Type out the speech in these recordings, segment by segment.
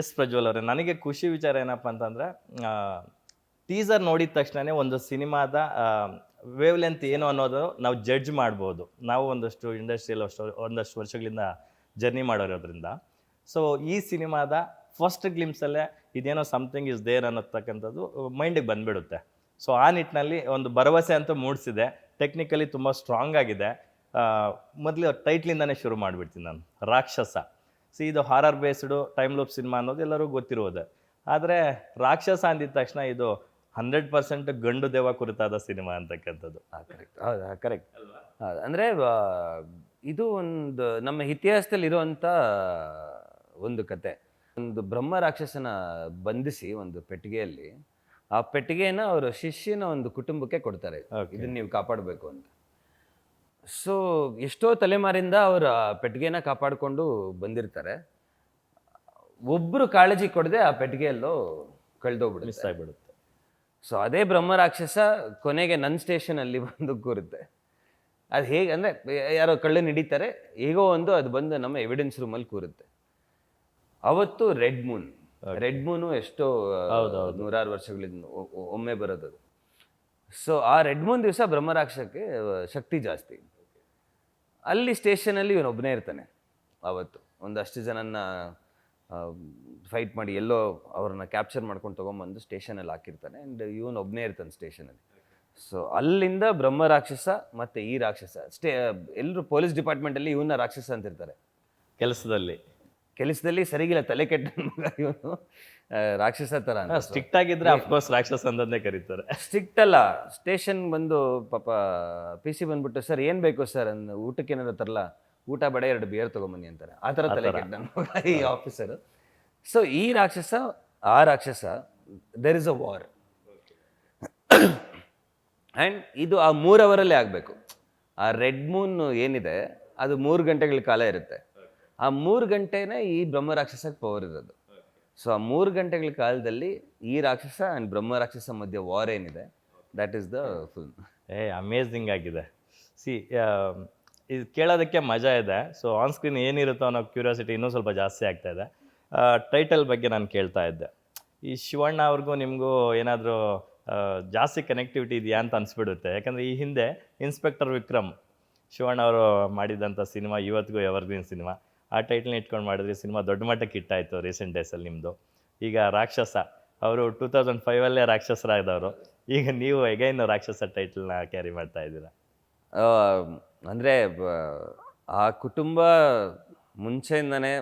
S Prajwal ಅವರೇ, ನನಗೆ ಖುಷಿ ವಿಚಾರ ಏನಪ್ಪ ಅಂತಂದರೆ ಟೀಸರ್ ನೋಡಿದ ತಕ್ಷಣವೇ ಒಂದು ಸಿನಿಮಾದ ವೇವ್ ಲೆಂತ್ ಏನು ಅನ್ನೋದು ನಾವು ಜಡ್ಜ್ ಮಾಡ್ಬೋದು. ನಾವು ಒಂದಷ್ಟು ಇಂಡಸ್ಟ್ರಿಯಲ್ ಅಷ್ಟು, ಒಂದಷ್ಟು ವರ್ಷಗಳಿಂದ ಜರ್ನಿ ಮಾಡೋರೋದ್ರಿಂದ. ಸೊ ಈ ಸಿನಿಮಾದ ಫಸ್ಟ್ ಗ್ಲಿಮ್ಸಲ್ಲೇ ಇದೇನೋ ಸಮಥಿಂಗ್ ಇಸ್ ದೇರ್ ಅನ್ನತಕ್ಕಂಥದ್ದು ಮೈಂಡಿಗೆ ಬಂದುಬಿಡುತ್ತೆ. ಸೊ ಆ ನಿಟ್ಟಿನಲ್ಲಿ ಒಂದು ಭರವಸೆ ಅಂತೂ ಮೂಡಿಸಿದೆ. ಟೆಕ್ನಿಕಲಿ ತುಂಬ ಸ್ಟ್ರಾಂಗ್ ಆಗಿದೆ. ಮೊದಲು ಟೈಟ್ಲಿಂದನೇ ಶುರು ಮಾಡಿಬಿಡ್ತೀನಿ ನಾನು, ರಾಕ್ಷಸ. ಸಿ ಇದು horror based time loop cinema ಅನ್ನೋದು ಎಲ್ಲರೂ ಗೊತ್ತಿರುವುದೇ. ಆದರೆ ರಾಕ್ಷಸ ಅಂದಿದ ತಕ್ಷಣ ಇದು ಹಂಡ್ರೆಡ್ ಪರ್ಸೆಂಟ್ ಗಂಡು ದೇವ ಕುರಿತಾದ ಸಿನಿಮಾ ಅಂತಕ್ಕಂಥದ್ದು. ಕರೆಕ್ಟ್ ಹೌದಾ ಕರೆಕ್ಟ್ ಹೌದು ಅಂದರೆ ಇದು ಒಂದು ನಮ್ಮ ಇತಿಹಾಸದಲ್ಲಿ ಇರುವಂಥ ಒಂದು ಕತೆ. ಒಂದು ಬ್ರಹ್ಮ ರಾಕ್ಷಸನ ಬಂಧಿಸಿ ಒಂದು ಪೆಟ್ಟಿಗೆಯಲ್ಲಿ ಆ ಪೆಟ್ಟಿಗೆನ ಅವರು ಶಿಷ್ಯನ ಒಂದು ಕುಟುಂಬಕ್ಕೆ ಕೊಡ್ತಾರೆ. ಇದನ್ನು ಇದನ್ನ ನೀವು ಕಾಪಾಡಬೇಕು ಅಂತ. ಸೊ ಎಷ್ಟೋ ತಲೆಮಾರಿಂದ ಅವರ ಪೆಟ್ಟಿಗೆನ ಕಾಪಾಡಿಕೊಂಡು ಬಂದಿರ್ತಾರೆ. ಒಬ್ಬರು ಕಾಳಜಿ ಕೊಡದೆ ಆ ಪೆಟ್ಟಿಗೆಯಲ್ಲೋ ಕಳೆದೋಗ್ಬಿಡುತ್ತೆ. ಮಿಸ್ ಆಗಿಬಿಡುತ್ತೆ. ಸೊ ಅದೇ ಬ್ರಹ್ಮ ರಾಕ್ಷಸ ಕೊನೆಗೆ ನನ್ನ ಸ್ಟೇಷನಲ್ಲಿ ಬಂದು ಕೂರುತ್ತೆ. ಅದು ಹೇಗೆ ಅಂದರೆ ಯಾರೋ ಕಳ್ಳನ ಹಿಡಿತಾರೆ ಹೇಗೋ ಒಂದು ಅದು ಬಂದು ನಮ್ಮ ಎವಿಡೆನ್ಸ್ ರೂಮಲ್ಲಿ ಕೂರುತ್ತೆ. ಅವತ್ತು ರೆಡ್ ಮೂನ್ ರೆಡ್ ಮೂನು ಎಷ್ಟೋ ನೂರಾರು ವರ್ಷಗಳಿಂದ ಒಮ್ಮೆ ಬರೋದು ಸೊ ಆ ರೆಡ್ ಮೂನ್ ದಿವಸ ಬ್ರಹ್ಮರಾಕ್ಷಕ್ಕೆ ಶಕ್ತಿ ಜಾಸ್ತಿ. ಅಲ್ಲಿ ಸ್ಟೇಷನಲ್ಲಿ ಇವನೊಬ್ಬನೇ ಇರ್ತಾನೆ. ಅವತ್ತು ಒಂದಷ್ಟು ಜನನ್ನ ಫೈಟ್ ಮಾಡಿ ಎಲ್ಲೋ ಅವ್ರನ್ನ ಕ್ಯಾಪ್ಚರ್ ಮಾಡ್ಕೊಂಡು ತೊಗೊಂಬಂದು ಸ್ಟೇಷನಲ್ಲಿ ಹಾಕಿರ್ತಾನೆ ಆ್ಯಂಡ್ ಇವನು ಒಬ್ಬನೇ ಇರ್ತಾನೆ ಸ್ಟೇಷನಲ್ಲಿ. ಸೊ ಅಲ್ಲಿಂದ ಬ್ರಹ್ಮ ರಾಕ್ಷಸ ಮತ್ತು ಈ ರಾಕ್ಷಸ, ಸ್ಟೇ ಎಲ್ಲರೂ ಪೊಲೀಸ್ ಡಿಪಾರ್ಟ್ಮೆಂಟಲ್ಲಿ ಇವನ್ನ ರಾಕ್ಷಸ ಅಂತಿರ್ತಾರೆ. ಕೆಲಸದಲ್ಲಿ. ಕೆಲಸದಲ್ಲಿ ಸರಿಗಿಲ್ಲ ತಲೆ ಕೆಟ್ಟ ಇವನು. ರಾಕ್ಷಸ ಥರ ಸ್ಟ್ರಿಕ್ಟ್ ಆಗಿದ್ರೆ ಅಫ್ಕೋರ್ಸ್ ರಾಕ್ಷಸ ಅಂತಂದೇ ಕರೀತಾರೆ. ಸ್ಟ್ರಿಕ್ಟ್ ಅಲ್ಲ ಸ್ಟೇಷನ್ ಬಂದು ಪಾಪ ಪಿ ಸಿ ಬಂದ್ಬಿಟ್ಟು ಸರ್ ಏನು ಬೇಕು ಸರ್? ಅಂದ್ ಊಟಕ್ಕೆ ಏನಾದ್ರು ತರಲ್ಲ ಊಟ ಬಡ ಎರಡು ಬಿಯರ್ ತೊಗೊಂಬನ್ನಿ ಅಂತಾರೆ. ಆ ಥರ ತಲೆ ಕೆಟ್ಟ ಮಗ ಈ ಆಫೀಸರು ಸೊ ಈ ರಾಕ್ಷಸ ಆ ರಾಕ್ಷಸ there is a war and ಇದು ಆ ಮೂರು ಅವರಲ್ಲೇ ಆಗಬೇಕು. ಆ ರೆಡ್ ಮೂನ್ ಏನಿದೆ ಅದು ಮೂರು ಗಂಟೆಗಳ ಕಾಲ ಇರುತ್ತೆ. ಆ ಮೂರು ಗಂಟೆನೇ ಈ ಬ್ರಹ್ಮ ರಾಕ್ಷಸಕ್ಕೆ ಪವರ್ ಇರೋದು. ಸೊ ಆ ಮೂರು ಗಂಟೆಗಳ ಕಾಲದಲ್ಲಿ ಈ ರಾಕ್ಷಸ ಆ್ಯಂಡ್ ಬ್ರಹ್ಮ ರಾಕ್ಷಸ ಮಧ್ಯೆ ವಾರ್ ಏನಿದೆ that is the full a amazing ಆಗಿದೆ. ಸಿ ಇದು ಕೇಳೋದಕ್ಕೆ ಮಜಾ ಇದೆ. ಸೊ ಆನ್ ಸ್ಕ್ರೀನ್ ಏನಿರುತ್ತೋ ಅನ್ನೋ ಕ್ಯೂರಿಯಾಸಿಟಿ ಇನ್ನೂ ಸ್ವಲ್ಪ ಜಾಸ್ತಿ ಆಗ್ತಾ ಇದೆ. ಟೈಟಲ್ ಬಗ್ಗೆ ನಾನು ಕೇಳ್ತಾ ಇದ್ದೆ. ಈ ಶಿವಣ್ಣ ಅವ್ರಿಗೂ ನಿಮಗೂ ಏನಾದರೂ ಜಾಸ್ತಿ ಕನೆಕ್ಟಿವಿಟಿ ಇದೆಯಾ ಅಂತ ಅನಿಸ್ಬಿಡುತ್ತೆ. ಯಾಕಂದರೆ ಈ ಹಿಂದೆ ಇನ್ಸ್ಪೆಕ್ಟರ್ ವಿಕ್ರಮ್ ಶಿವಣ್ಣ ಅವರು ಮಾಡಿದಂಥ ಸಿನಿಮಾ ಇವತ್ತಿಗೂ ಎವರ್ಗ್ರೀನ್ ಸಿನಿಮಾ. ಆ ಟೈಟಲ್ನ ಇಟ್ಕೊಂಡು ಮಾಡಿದ್ರಿ, ಸಿನಿಮಾ ದೊಡ್ಡ ಮಟ್ಟಕ್ಕೆ ಹಿಟ್ಟಾಯಿತು ರೀಸೆಂಟ್ ಡೇಸಲ್ಲಿ ನಿಮ್ಮದು ಈಗ ರಾಕ್ಷಸ, ಅವರು ಟೂ ತೌಸಂಡ್ ಫೈವಲ್ಲೇ ರಾಕ್ಷಸರಾದವರು. ಈಗ ನೀವು ಎಗೈನ್ ರಾಕ್ಷಸ ಟೈಟಲ್ನ ಕ್ಯಾರಿ ಮಾಡ್ತಾ ಇದ್ದೀರಾ? ಅಂದರೆ ಆ ಕುಟುಂಬ ಮುಂಚೆಯಿಂದನೇ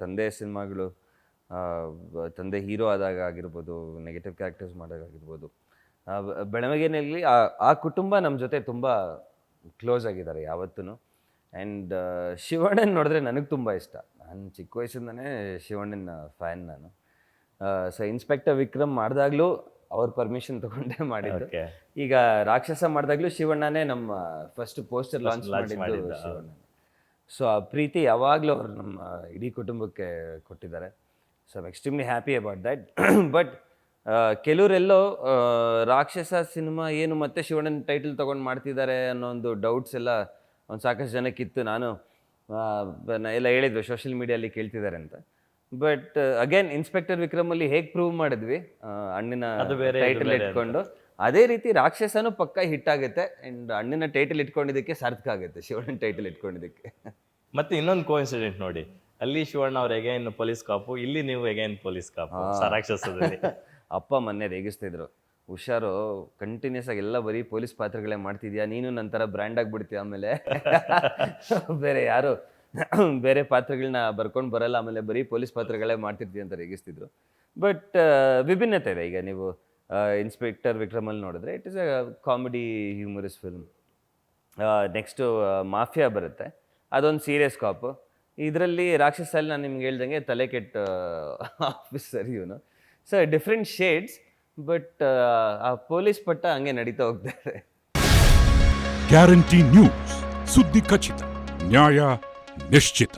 ತಂದೆ ಸಿನಿಮಾಗಳು ತಂದೆ ಹೀರೋ ಆದಾಗ ಆಗಿರ್ಬೋದು ನೆಗೆಟಿವ್ ಕ್ಯಾರೆಕ್ಟರ್ಸ್ ಮಾಡಿದಾಗ ಆಗಿರ್ಬೋದು ಬೆಳವಣಿಗೆಯಲ್ಲಿ ಆ ಆ ಕುಟುಂಬ ನಮ್ಮ ಜೊತೆ ತುಂಬ ಕ್ಲೋಸ್ ಆಗಿದ್ದಾರೆ ಯಾವತ್ತೂ ಆ್ಯಂಡ್ ಶಿವಣ್ಣನ ನೋಡಿದ್ರೆ ನನಗೆ ತುಂಬ ಇಷ್ಟ. ನಾನು ಚಿಕ್ಕ ವಯಸ್ಸಿಂದನೇ ಶಿವಣ್ಣನ ಫ್ಯಾನ್ ನಾನು. ಸೊ ಇನ್ಸ್ಪೆಕ್ಟರ್ ವಿಕ್ರಮ್ ಮಾಡಿದಾಗಲೂ ಅವ್ರ ಪರ್ಮಿಷನ್ ತಗೊಂಡೇ ಮಾಡಿದ್ದು. ಈಗ ರಾಕ್ಷಸ ಮಾಡಿದಾಗ್ಲೂ ಶಿವಣ್ಣನೇ ನಮ್ಮ ಫಸ್ಟ್ ಪೋಸ್ಟರ್ ಲಾಂಚ್ ಮಾಡಿದ್ದು ಶಿವಣ್ಣ ಸೊ ಆ ಪ್ರೀತಿ ಯಾವಾಗಲೂ ಅವರು ನಮ್ಮ ಇಡೀ ಕುಟುಂಬಕ್ಕೆ ಕೊಟ್ಟಿದ್ದಾರೆ. So I'm extremely happy about that but ಕೆಲವರೆಲ್ಲೋ Rakshasa cinema ಏನು ಮತ್ತೆ ಶಿವಣ್ಣನ ಟೈಟಲ್ ತೊಗೊಂಡು ಮಾಡ್ತಿದ್ದಾರೆ ಅನ್ನೋ ಒಂದು ಡೌಟ್ಸ್ ಎಲ್ಲ ಒಂದು ಸಾಕಷ್ಟು ಜನಕ್ಕಿತ್ತು ನಾನು ಎಲ್ಲ ಹೇಳಿದ್ವಿ ಸೋಷಿಯಲ್ ಮೀಡಿಯಲ್ಲಿ ಕೇಳ್ತಿದ್ದಾರೆ ಅಂತ. ಬಟ್ ಅಗೇನ್ ಇನ್ಸ್ಪೆಕ್ಟರ್ ವಿಕ್ರಮಲ್ಲಿ ಹೇಗೆ ಪ್ರೂವ್ ಮಾಡಿದ್ವಿ? ಅಣ್ಣನ ಟೈಟಲ್ ಇಟ್ಕೊಂಡು. ಅದೇ ರೀತಿ ರಾಕ್ಷಸನು ಪಕ್ಕ ಹಿಟ್ ಆಗುತ್ತೆ. ಅಂಡ್ ಅಣ್ಣನ ಟೈಟಲ್ ಇಟ್ಕೊಂಡಿದ್ದಕ್ಕೆ ಸಾರ್ಥಕ ಆಗುತ್ತೆ ಶಿವಣ್ಣ ಟೈಟಲ್ ಇಟ್ಕೊಂಡಿದ್ದಕ್ಕೆ. ಮತ್ತೆ ಇನ್ನೊಂದು ಕೋಇನ್ಸಿಡೆಂಟ್ ನೋಡಿ. ಅಲ್ಲಿ ಶಿವಣ್ಣ ಅವ್ರು ಎಗೈನ್ ಪೊಲೀಸ್ ಕಾಪು ಇಲ್ಲಿ ನೀವು ಎಗೈನ್ ಪೊಲೀಸ್ ಕಾಪು ರಾಕ್ಷಸದಲ್ಲಿ. ಅಪ್ಪ ಮೊನ್ನೆ ರೇಗಿಸ್ತಿದ್ರು ಹುಷಾರು ಕಂಟಿನ್ಯೂಸ್ ಆಗಿ ಎಲ್ಲ ಬರೀ ಪೊಲೀಸ್ ಪಾತ್ರಗಳೇ ಮಾಡ್ತಿದ್ಯಾ? ನೀನು ನಂತರ ಬ್ರ್ಯಾಂಡ್ ಆಗಿಬಿಡ್ತೀಯ ಆಮೇಲೆ? ಬೇರೆ ಯಾರು? ಬೇರೆ ಪಾತ್ರಗಳನ್ನ ಬರ್ಕೊಂಡು ಬರಲ್ಲ, ಆಮೇಲೆ ಬರೀ ಪೊಲೀಸ್ ಪಾತ್ರಗಳೇ ಮಾಡ್ತಿರ್ತೀವಿ ಅಂತ ರೇಗಿಸ್ತಿದ್ರು. ಬಟ್ ವಿಭಿನ್ನತೆ ಇದೆ ಈಗ ನೀವು ಇನ್ಸ್ಪೆಕ್ಟರ್ ವಿಕ್ರಮಲ್ಲಿ ನೋಡಿದ್ರೆ it is a comedy humorous film next mafia ಬರುತ್ತೆ. ಅದೊಂದು ಸೀರಿಯಸ್ ಕಾಪು ಇದರಲ್ಲಿ ರಾಕ್ಷಸಲ್ಲಿ ನಾನು ನಿಮ್ಗೆ ಹೇಳ್ದಂಗೆ ತಲೆ ಕೆಟ್ಟ ಆಫೀಸರ್ ಇವನು. ಸೊ ಡಿಫ್ರೆಂಟ್ ಶೇಡ್ಸ್ ಬಟ್ ಆ ಪೊಲೀಸ್ ಪಟ್ಟ ಹಂಗೆ ನಡೀತಾ ಹೋಗ್ತಾರೆ. ಗ್ಯಾರಂಟಿ ನ್ಯೂಸ್ ಸುದ್ದಿ ಖಚಿತ ನ್ಯಾಯ ನಿಶ್ಚಿತ